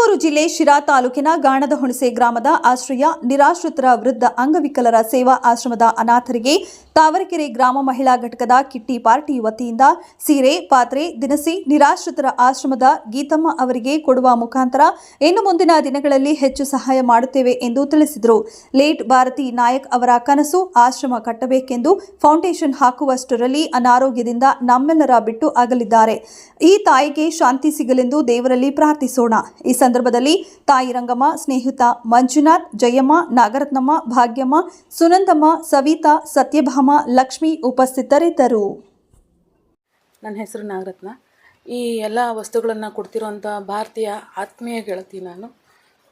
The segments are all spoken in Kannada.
ತುಮಕೂರು ಜಿಲ್ಲೆ ಶಿರಾ ತಾಲೂಕಿನ ಗಾಣದ ಹುಣಸೆ ಗ್ರಾಮದ ಆಶ್ರಯ ನಿರಾಶ್ರಿತರ ವೃದ್ಧ ಅಂಗವಿಕಲರ ಸೇವಾ ಆಶ್ರಮದ ಅನಾಥರಿಗೆ ತಾವರೆಕೆರೆ ಗ್ರಾಮ ಮಹಿಳಾ ಘಟಕದ ಕಿಟ್ಟಿ ಪಾರ್ಟಿ ವತಿಯಿಂದ ಸೀರೆ, ಪಾತ್ರೆ, ದಿನಸಿ ನಿರಾಶ್ರಿತರ ಆಶ್ರಮದ ಗೀತಮ್ಮ ಅವರಿಗೆ ಕೊಡುವ ಮುಖಾಂತರ ಇನ್ನು ಮುಂದಿನ ದಿನಗಳಲ್ಲಿ ಹೆಚ್ಚು ಸಹಾಯ ಮಾಡುತ್ತೇವೆ ಎಂದು ತಿಳಿಸಿದರು. ಲೇಟ್ ಭಾರತಿ ನಾಯಕ್ ಅವರ ಕನಸು ಆಶ್ರಮ ಕಟ್ಟಬೇಕೆಂದು ಫೌಂಡೇಶನ್ ಹಾಕುವಷ್ಟರಲ್ಲಿ ಅನಾರೋಗ್ಯದಿಂದ ನಮ್ಮೆಲ್ಲರ ಬಿಟ್ಟು ಅಗಲಿದ್ದಾರೆ. ಈ ತಾಯಿಗೆ ಶಾಂತಿ ಸಿಗಲೆಂದು ದೇವರಲ್ಲಿ ಪ್ರಾರ್ಥಿಸೋಣ. ಈ ಸಂದರ್ಭದಲ್ಲಿ ತಾಯಿ ರಂಗಮ್ಮ, ಸ್ನೇಹಿತ ಮಂಜುನಾಥ್, ಜಯಮ್ಮ, ನಾಗರತ್ನಮ್ಮ, ಭಾಗ್ಯಮ್ಮ, ಸುನಂದಮ್ಮ, ಸವಿತಾ, ಸತ್ಯಭಾಮ, ಲಕ್ಷ್ಮಿ ಉಪಸ್ಥಿತರಿದ್ದರು. ನನ್ನ ಹೆಸರು ನಾಗರತ್ನ. ಈ ಎಲ್ಲ ವಸ್ತುಗಳನ್ನು ಕೊಡ್ತಿರೋಂಥ ಭಾರತೀಯ ಆತ್ಮೀಯ ಗೆಳತಿ ನಾನು.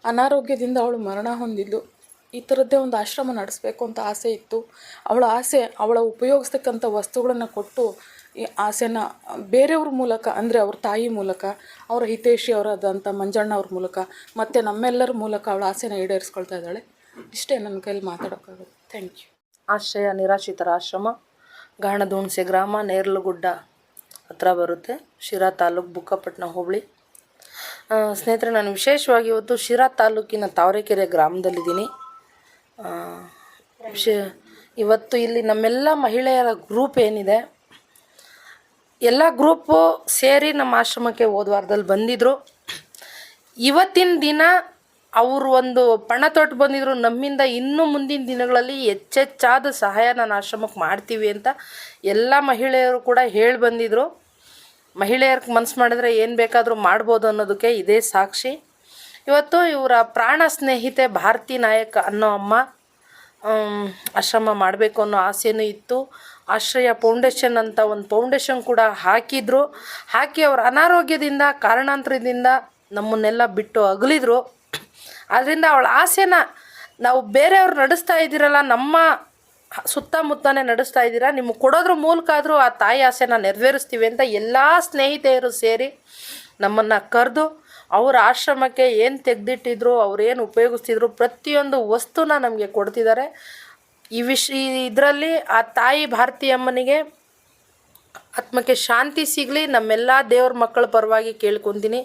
ಅನಾರೋಗ್ಯದಿಂದ ಅವಳು ಮರಣ ಹೊಂದಿದ್ದು. ಈ ಥರದ್ದೇ ಒಂದು ಆಶ್ರಮ ನಡೆಸಬೇಕು ಅಂತ ಆಸೆ ಇತ್ತು. ಅವಳ ಆಸೆ, ಅವಳ ಉಪಯೋಗಿಸ್ತಕ್ಕಂಥ ವಸ್ತುಗಳನ್ನು ಕೊಟ್ಟು ಈ ಆಸೆನ ಬೇರೆಯವ್ರ ಮೂಲಕ, ಅಂದರೆ ಅವ್ರ ತಾಯಿ ಮೂಲಕ, ಅವರ ಹಿತೇಶಿ ಅವರಾದಂಥ ಮಂಜಣ್ಣ ಅವ್ರ ಮೂಲಕ, ಮತ್ತು ನಮ್ಮೆಲ್ಲರ ಮೂಲಕ ಅವಳ ಆಸೆನ ಈಡೇರಿಸ್ಕೊಳ್ತಾ ಇದ್ದಾಳೆ. ಇಷ್ಟೇ ನನ್ನ ಕೈಯಲ್ಲಿ ಮಾತಾಡೋಕ್ಕಾಗುತ್ತೆ. ಥ್ಯಾಂಕ್ ಯು ಆಶ್ರಯ ನಿರಾಶ್ರಿತರ ಆಶ್ರಮ, ಗಾಣದೋಣಸೆ ಗ್ರಾಮ, ನೇರ್ಲುಗುಡ್ಡ ಹತ್ರ ಬರುತ್ತೆ. ಶಿರಾ ತಾಲೂಕು ಬುಕ್ಕಪಟ್ಟಣ ಹೋಬಳಿ. ಸ್ನೇಹಿತರೆ, ನಾನು ವಿಶೇಷವಾಗಿ ಇವತ್ತು ಶಿರಾ ತಾಲೂಕಿನ ತಾವರೆಕೆರೆ ಗ್ರಾಮದಲ್ಲಿದ್ದೀನಿ. ಇವತ್ತು ಇಲ್ಲಿ ನಮ್ಮೆಲ್ಲ ಮಹಿಳೆಯರ ಗ್ರೂಪ್ ಏನಿದೆ, ಎಲ್ಲ ಗ್ರೂಪು ಸೇರಿ ನಮ್ಮ ಆಶ್ರಮಕ್ಕೆ ಹೋದ ವಾರದಲ್ಲಿ ಬಂದಿದ್ದರು ಇವತ್ತಿನ ದಿನ ಅವರು ಒಂದು ಪಣ ತೊಟ್ಟು ಬಂದಿದ್ರು. ನಮ್ಮಿಂದ ಇನ್ನೂ ಮುಂದಿನ ದಿನಗಳಲ್ಲಿ ಹೆಚ್ಚೆಚ್ಚಾದ ಸಹಾಯ ನಾನು ಆಶ್ರಮಕ್ಕೆ ಮಾಡ್ತೀವಿ ಅಂತ ಎಲ್ಲ ಮಹಿಳೆಯರು ಕೂಡ ಹೇಳಿ ಬಂದಿದ್ರು. ಮಹಿಳೆಯರ್ಗೆ ಮನಸ್ಸು ಮಾಡಿದ್ರೆ ಏನು ಬೇಕಾದರೂ ಮಾಡ್ಬೋದು ಅನ್ನೋದಕ್ಕೆ ಇದೇ ಸಾಕ್ಷಿ. ಇವತ್ತು ಇವರ ಪ್ರಾಣ ಸ್ನೇಹಿತೆ ಭಾರತಿ ನಾಯಕ್ ಅನ್ನೋ ಅಮ್ಮ ಆಶ್ರಮ ಮಾಡಬೇಕು ಅನ್ನೋ ಆಸೆನೂ ಇತ್ತು. ಆಶ್ರಯ ಫೌಂಡೇಶನ್ ಅಂತ ಒಂದು ಫೌಂಡೇಶನ್ ಕೂಡ ಹಾಕಿದ್ರು. ಹಾಕಿ ಅವ್ರ ಅನಾರೋಗ್ಯದಿಂದ, ಕಾರಣಾಂತರದಿಂದ ನಮ್ಮನ್ನೆಲ್ಲ ಬಿಟ್ಟು ಅಗಲಿದ್ರು. ಆದ್ದರಿಂದ ಅವಳ ಆಸೆನ ನಾವು ಬೇರೆಯವ್ರು ನಡೆಸ್ತಾ ಇದ್ದೀರಲ್ಲ, ನಮ್ಮ ಸುತ್ತಮುತ್ತನೇ ನಡೆಸ್ತಾ ಇದ್ದೀರಾ, ನಿಮಗೆ ಕೊಡೋದ್ರ ಮೂಲಕ ಆದರೂ ಆ ತಾಯಿ ಆಸೆನ ನೆರವೇರಿಸ್ತೀವಿ ಅಂತ ಎಲ್ಲ ಸ್ನೇಹಿತೆಯರು ಸೇರಿ ನಮ್ಮನ್ನು ಕರೆದು ಅವ್ರ ಆಶ್ರಮಕ್ಕೆ ಏನು ತೆಗೆದಿಟ್ಟಿದ್ರು, ಅವ್ರು ಏನು ಉಪಯೋಗಿಸ್ತಿದ್ರು, ಪ್ರತಿಯೊಂದು ವಸ್ತುನ ನಮಗೆ ಕೊಡ್ತಿದ್ದಾರೆ ಈ ವಿಷ ಇದರಲ್ಲಿ ಆ ತಾಯಿ ಭಾರತೀಯಮ್ಮನಿಗೆ ಆತ್ಮಕ್ಕೆ ಶಾಂತಿ ಸಿಗಲಿ, ನಮ್ಮೆಲ್ಲ ದೇವ್ರ ಮಕ್ಕಳ ಪರವಾಗಿ ಕೇಳ್ಕೊತೀನಿ.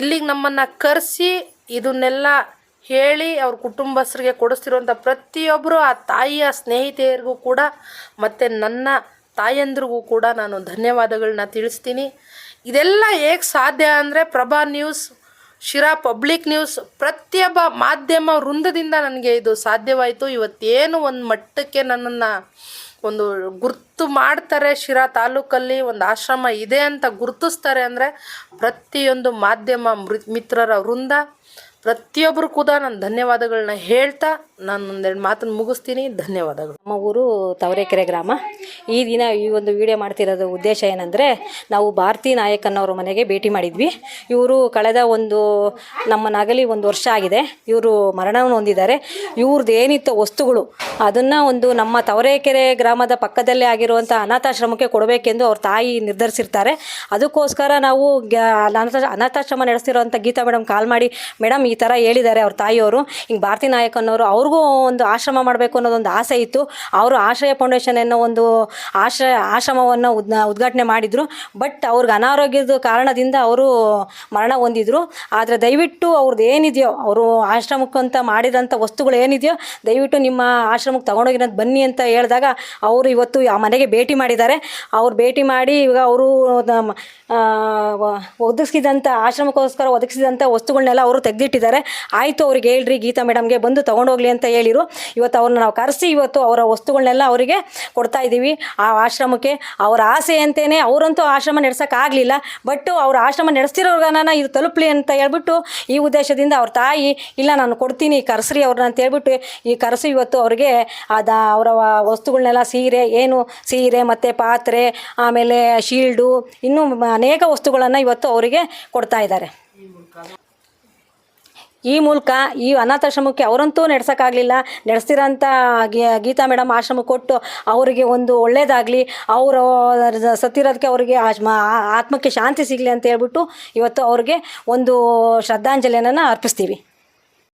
ಇಲ್ಲಿಗೆ ನಮ್ಮನ್ನು ಕರೆಸಿ, ಇದನ್ನೆಲ್ಲ ಹೇಳಿ ಅವ್ರ ಕುಟುಂಬಸ್ಥರಿಗೆ ಕೊಡಿಸ್ತಿರುವಂಥ ಪ್ರತಿಯೊಬ್ಬರು ಆ ತಾಯಿಯ ಸ್ನೇಹಿತೆಯರಿಗೂ ಕೂಡ ಮತ್ತು ನನ್ನ ತಾಯಂದ್ರಿಗೂ ಕೂಡ ನಾನು ಧನ್ಯವಾದಗಳನ್ನ ತಿಳಿಸ್ತೀನಿ. ಇದೆಲ್ಲ ಹೇಗೆ ಸಾಧ್ಯ ಅಂದರೆ Prabha news Shira public news ಪ್ರತಿಯೊಬ್ಬ ಮಾಧ್ಯಮ ವೃಂದದಿಂದ ನನಗೆ ಇದು ಸಾಧ್ಯವಾಯಿತು. ಇವತ್ತೇನು ಒಂದು ಮಟ್ಟಕ್ಕೆ ನನ್ನನ್ನು ಒಂದು ಗುರ್ತು ಮಾಡ್ತಾರೆ ಶಿರಾ ತಾಲೂಕಲ್ಲಿ, ಒಂದು ಆಶ್ರಮ ಇದೆ ಅಂತ ಗುರುತಿಸ್ತಾರೆ ಅಂದರೆ ಪ್ರತಿಯೊಂದು ಮಾಧ್ಯಮ ಮಿತ್ರರ ವೃಂದ ಪ್ರತಿಯೊಬ್ಬರು ಕೂಡ ನಾನು ಧನ್ಯವಾದಗಳನ್ನ ಹೇಳ್ತಾ ನಾನು ಒಂದೆರಡು ಮಾತನ್ನು ಮುಗಿಸ್ತೀನಿ. ಧನ್ಯವಾದಗಳು. ನಮ್ಮ ಊರು ತವರೆಕೆರೆ ಗ್ರಾಮ. ಈ ದಿನ ಈ ಒಂದು ವಿಡಿಯೋ ಮಾಡ್ತಿರೋದು ಉದ್ದೇಶ ಏನಂದರೆ, ನಾವು ಭಾರತಿ ನಾಯಕನವ್ರ ಮನೆಗೆ ಭೇಟಿ ಮಾಡಿದ್ವಿ. ಇವರು ಕಳೆದ ಒಂದು ನಮ್ಮ ನಗಲಿ ಒಂದು ವರ್ಷ ಆಗಿದೆ. ಇವರು ಮರಣವನ್ನು ಹೊಂದಿದ್ದಾರೆ. ಇವ್ರದ್ದು ಏನಿತ್ತು ವಸ್ತುಗಳು, ಅದನ್ನು ಒಂದು ನಮ್ಮ ತವರೆಕೆರೆ ಗ್ರಾಮದ ಪಕ್ಕದಲ್ಲೇ ಆಗಿರುವಂಥ ಅನಾಥಾಶ್ರಮಕ್ಕೆ ಕೊಡಬೇಕೆಂದು ಅವ್ರ ತಾಯಿ ನಿರ್ಧರಿಸಿರ್ತಾರೆ. ಅದಕ್ಕೋಸ್ಕರ ನಾವು ಅನಾಥ, ಅನಾಥಾಶ್ರಮ ನಡೆಸ್ತಿರೋಂಥ ಗೀತಾ ಮೇಡಮ್ ಕಾಲ್ ಮಾಡಿ, ಮೇಡಮ್, ಈ ಥರ ಹೇಳಿದ್ದಾರೆ ಅವ್ರ ತಾಯಿಯವರು. ಹಿಂಗೆ ಭಾರತಿ ನಾಯಕನವರು ಅನ್ನೋರು ಅವ್ರಿಗೂ ಒಂದು ಆಶ್ರಮ ಮಾಡಬೇಕು ಅನ್ನೋದೊಂದು ಆಸೆ ಇತ್ತು. ಅವರು ಆಶ್ರಯ ಫೌಂಡೇಶನ್ ಅನ್ನೋ ಒಂದು ಆಶ್ರಯ, ಆಶ್ರಮವನ್ನು ಉದ್, ಉದ್ಘಾಟನೆ ಮಾಡಿದರು. ಬಟ್ ಅವ್ರಿಗೆ ಅನಾರೋಗ್ಯದ ಕಾರಣದಿಂದ ಅವರು ಮರಣ ಹೊಂದಿದ್ರು. ಆದರೆ ದಯವಿಟ್ಟು ಅವ್ರದ್ದು ಏನಿದೆಯೋ, ಅವರು ಆಶ್ರಮಕ್ಕಂತ ಮಾಡಿದಂಥ ವಸ್ತುಗಳು ಏನಿದೆಯೋ, ದಯವಿಟ್ಟು ನಿಮ್ಮ ಆಶ್ರಮಕ್ಕೆ ತೊಗೊಂಡೋಗಿರೋದು ಬನ್ನಿ ಅಂತ ಹೇಳಿದಾಗ ಅವರು ಇವತ್ತು ಆ ಮನೆಗೆ ಭೇಟಿ ಮಾಡಿದ್ದಾರೆ. ಅವ್ರು ಭೇಟಿ ಮಾಡಿ ಇವಾಗ ಅವರು ಒದಗಿಸಿದಂಥ ಆಶ್ರಮಕ್ಕೋಸ್ಕರ ಒದಗಿಸಿದಂಥ ವಸ್ತುಗಳನ್ನೆಲ್ಲ ಅವರು ತೆಗೆದಿಟ್ಟಿದ್ದಾರೆ. ಆಯಿತು ಅವ್ರಿಗೆ ಹೇಳ್ರಿ ಗೀತಾ ಮೇಡಮ್ಗೆ ಬಂದು ತೊಗೊಂಡೋಗ್ಲಿ ಅಂತ ಹೇಳಿರು. ಇವತ್ತು ಅವ್ರನ್ನ ನಾವು ಕರೆಸಿ ಇವತ್ತು ಅವರ ವಸ್ತುಗಳನ್ನೆಲ್ಲ ಅವರಿಗೆ ಕೊಡ್ತಾ ಇದ್ದೀವಿ. ಆ ಆಶ್ರಮಕ್ಕೆ ಅವರ ಆಸೆ ಅಂತೇನೆ ಅವರಂತೂ ಆಶ್ರಮ ನಡೆಸೋಕ್ಕಾಗಲಿಲ್ಲ ಬಟ್ ಅವ್ರ ಆಶ್ರಮ ನಡೆಸ್ತಿರೋರ್ಗನ ಇದು ತಲುಪಲಿ ಅಂತ ಹೇಳ್ಬಿಟ್ಟು ಈ ಉದ್ದೇಶದಿಂದ ಅವ್ರ ತಾಯಿ, ಇಲ್ಲ, ನಾನು ಕೊಡ್ತೀನಿ, ಕರೆಸ್ರಿ ಅವ್ರನ್ನ ಅಂತ ಹೇಳ್ಬಿಟ್ಟು ಈ ಕರೆಸಿ ಇವತ್ತು ಅವ್ರಿಗೆ ಅದ ಅವರ ವಸ್ತುಗಳನ್ನೆಲ್ಲ ಸೀರೆ, ಏನು ಸೀರೆ, ಮತ್ತು ಪಾತ್ರೆ, ಆಮೇಲೆ ಶೀಲ್ಡು, ಇನ್ನೂ ಅನೇಕ ವಸ್ತುಗಳನ್ನು ಇವತ್ತು ಅವರಿಗೆ ಕೊಡ್ತಾ ಇದ್ದಾರೆ. ಈ ಮೂಲಕ ಈ ಅನಾಥಾಶ್ರಮಕ್ಕೆ ಅವರಂತೂ ನಡೆಸೋಕ್ಕಾಗಲಿಲ್ಲ. ನಡೆಸ್ತಿರೋಂಥ ಗೀತಾ ಮೇಡಮ್ ಆಶ್ರಮ ಕೊಟ್ಟು ಅವರಿಗೆ ಒಂದು ಒಳ್ಳೇದಾಗಲಿ, ಅವರು ಸತ್ತಿರೋದಕ್ಕೆ ಅವರಿಗೆ ಆತ್ಮಕ್ಕೆ ಶಾಂತಿ ಸಿಗಲಿ ಅಂತ ಹೇಳ್ಬಿಟ್ಟು ಇವತ್ತು ಅವ್ರಿಗೆ ಒಂದು ಶ್ರದ್ಧಾಂಜಲಿಯನ್ನು ಅರ್ಪಿಸ್ತೀವಿ.